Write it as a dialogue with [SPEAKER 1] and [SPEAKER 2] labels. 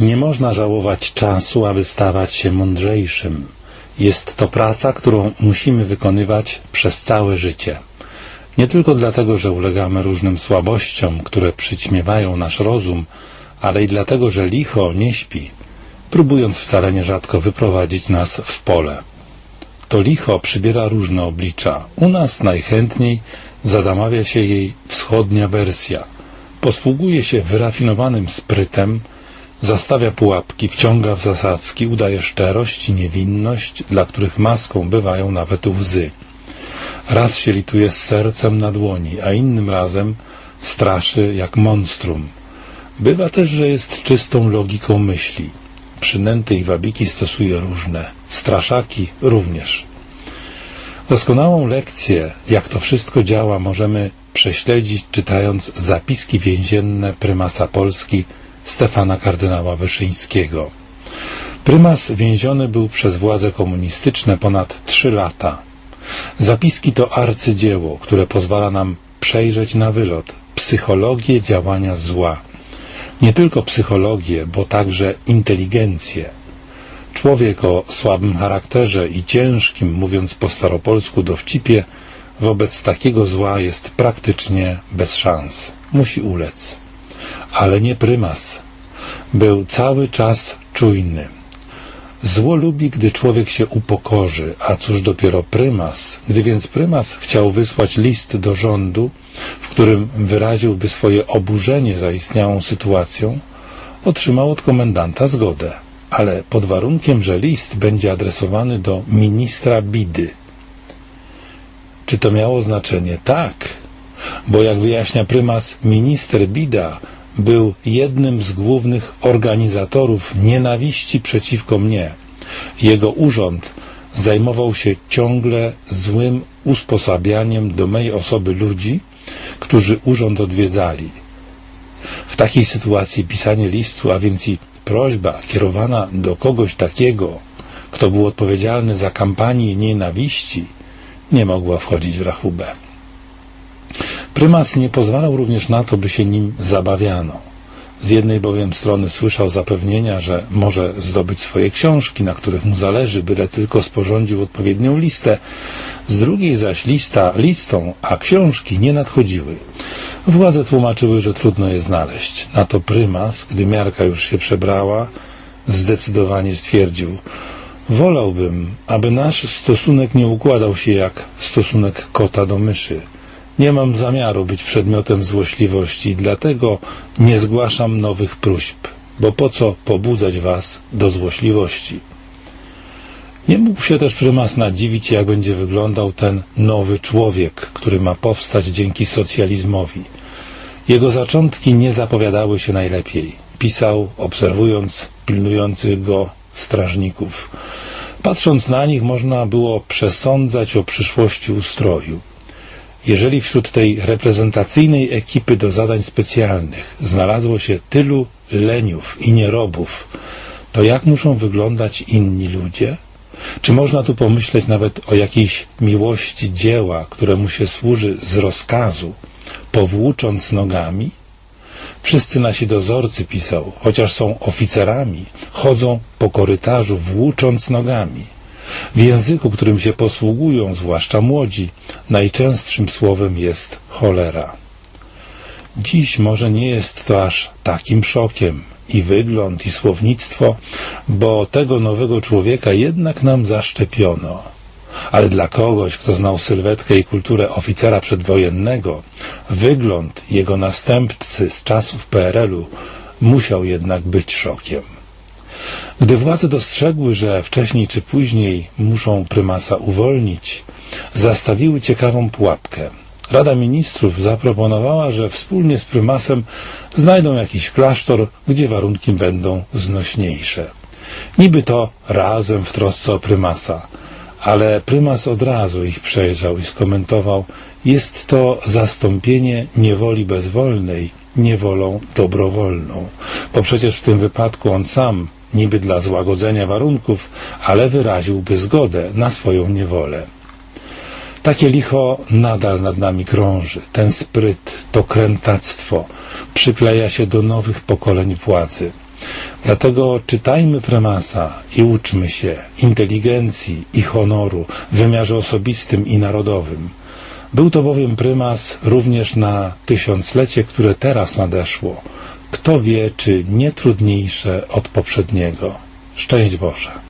[SPEAKER 1] Nie można żałować czasu, aby stawać się mądrzejszym. Jest to praca, którą musimy wykonywać przez całe życie. Nie tylko dlatego, że ulegamy różnym słabościom, które przyćmiewają nasz rozum, ale i dlatego, że licho nie śpi, próbując wcale nierzadko wyprowadzić nas w pole. To licho przybiera różne oblicza. U nas najchętniej zadamawia się jej wschodnia wersja. Posługuje się wyrafinowanym sprytem, zastawia pułapki, wciąga w zasadzki, udaje szczerość i niewinność, dla których maską bywają nawet łzy. Raz się lituje z sercem na dłoni, a innym razem straszy jak monstrum. Bywa też, że jest czystą logiką myśli. Przynęty i wabiki stosuje różne, straszaki również. Doskonałą lekcję, jak to wszystko działa, możemy prześledzić czytając zapiski więzienne prymasa Polski Stefana kardynała Wyszyńskiego. Prymas więziony był przez władze komunistyczne ponad trzy lata. Zapiski to arcydzieło, które pozwala nam przejrzeć na wylot psychologię działania zła. Nie tylko psychologię, bo także inteligencję. Człowiek o słabym charakterze i ciężkim, mówiąc po staropolsku dowcipie, wobec takiego zła jest praktycznie bez szans. Musi ulec. Ale nie prymas. Był cały czas czujny. Zło lubi, gdy człowiek się upokorzy, a cóż dopiero prymas. Gdy więc prymas chciał wysłać list do rządu, w którym wyraziłby swoje oburzenie zaistniałą sytuacją, otrzymał od komendanta zgodę, ale pod warunkiem, że list będzie adresowany do ministra Bidy. Czy to miało znaczenie? Tak, bo jak wyjaśnia prymas, minister Bida był jednym z głównych organizatorów nienawiści przeciwko mnie. Jego urząd zajmował się ciągle złym usposabianiem do mej osoby ludzi, którzy urząd odwiedzali. W takiej sytuacji pisanie listu, a więc i prośba kierowana do kogoś takiego, kto był odpowiedzialny za kampanię nienawiści, nie mogła wchodzić w rachubę. Prymas nie pozwalał również na to, by się nim zabawiano. Z jednej bowiem strony słyszał zapewnienia, że może zdobyć swoje książki, na których mu zależy, byle tylko sporządził odpowiednią listę. Z drugiej zaś lista listą, a książki nie nadchodziły. Władze tłumaczyły, że trudno je znaleźć. Na to prymas, gdy miarka już się przebrała, zdecydowanie stwierdził Wolałbym, aby nasz stosunek nie układał się jak stosunek kota do myszy. Nie mam zamiaru być przedmiotem złośliwości dlatego nie zgłaszam nowych próśb, bo po co pobudzać was do złośliwości? Nie mógł się też prymas nadziwić, jak będzie wyglądał ten nowy człowiek, który ma powstać dzięki socjalizmowi. Jego zaczątki nie zapowiadały się najlepiej. Pisał, obserwując pilnujących go strażników. Patrząc na nich, można było przesądzać o przyszłości ustroju. Jeżeli wśród tej reprezentacyjnej ekipy do zadań specjalnych znalazło się tylu leniów i nierobów, to jak muszą wyglądać inni ludzie? Czy można tu pomyśleć nawet o jakiejś miłości dzieła, któremu się służy z rozkazu, powłócząc nogami? Wszyscy nasi dozorcy, pisał, chociaż są oficerami, chodzą po korytarzu włócząc nogami. W języku, którym się posługują, zwłaszcza młodzi, najczęstszym słowem jest cholera. Dziś może nie jest to aż takim szokiem i wygląd, i słownictwo, bo tego nowego człowieka jednak nam zaszczepiono. Ale dla kogoś, kto znał sylwetkę i kulturę oficera przedwojennego, wygląd jego następcy z czasów PRL-u musiał jednak być szokiem. Gdy władze dostrzegły, że wcześniej czy później muszą prymasa uwolnić, zastawiły ciekawą pułapkę. Rada Ministrów zaproponowała, że wspólnie z prymasem znajdą jakiś klasztor, gdzie warunki będą znośniejsze. Niby to razem w trosce o prymasa, ale prymas od razu ich przejrzał i skomentował jest to zastąpienie niewoli bezwolnej niewolą dobrowolną, bo przecież w tym wypadku on sam niby dla złagodzenia warunków, ale wyraziłby zgodę na swoją niewolę. Takie licho nadal nad nami krąży. Ten spryt, to krętactwo przykleja się do nowych pokoleń władzy. Dlatego czytajmy prymasa i uczmy się inteligencji i honoru w wymiarze osobistym i narodowym. Był to bowiem prymas również na tysiąclecie, które teraz nadeszło. Kto wie, czy nie trudniejsze od poprzedniego. Szczęść Boże.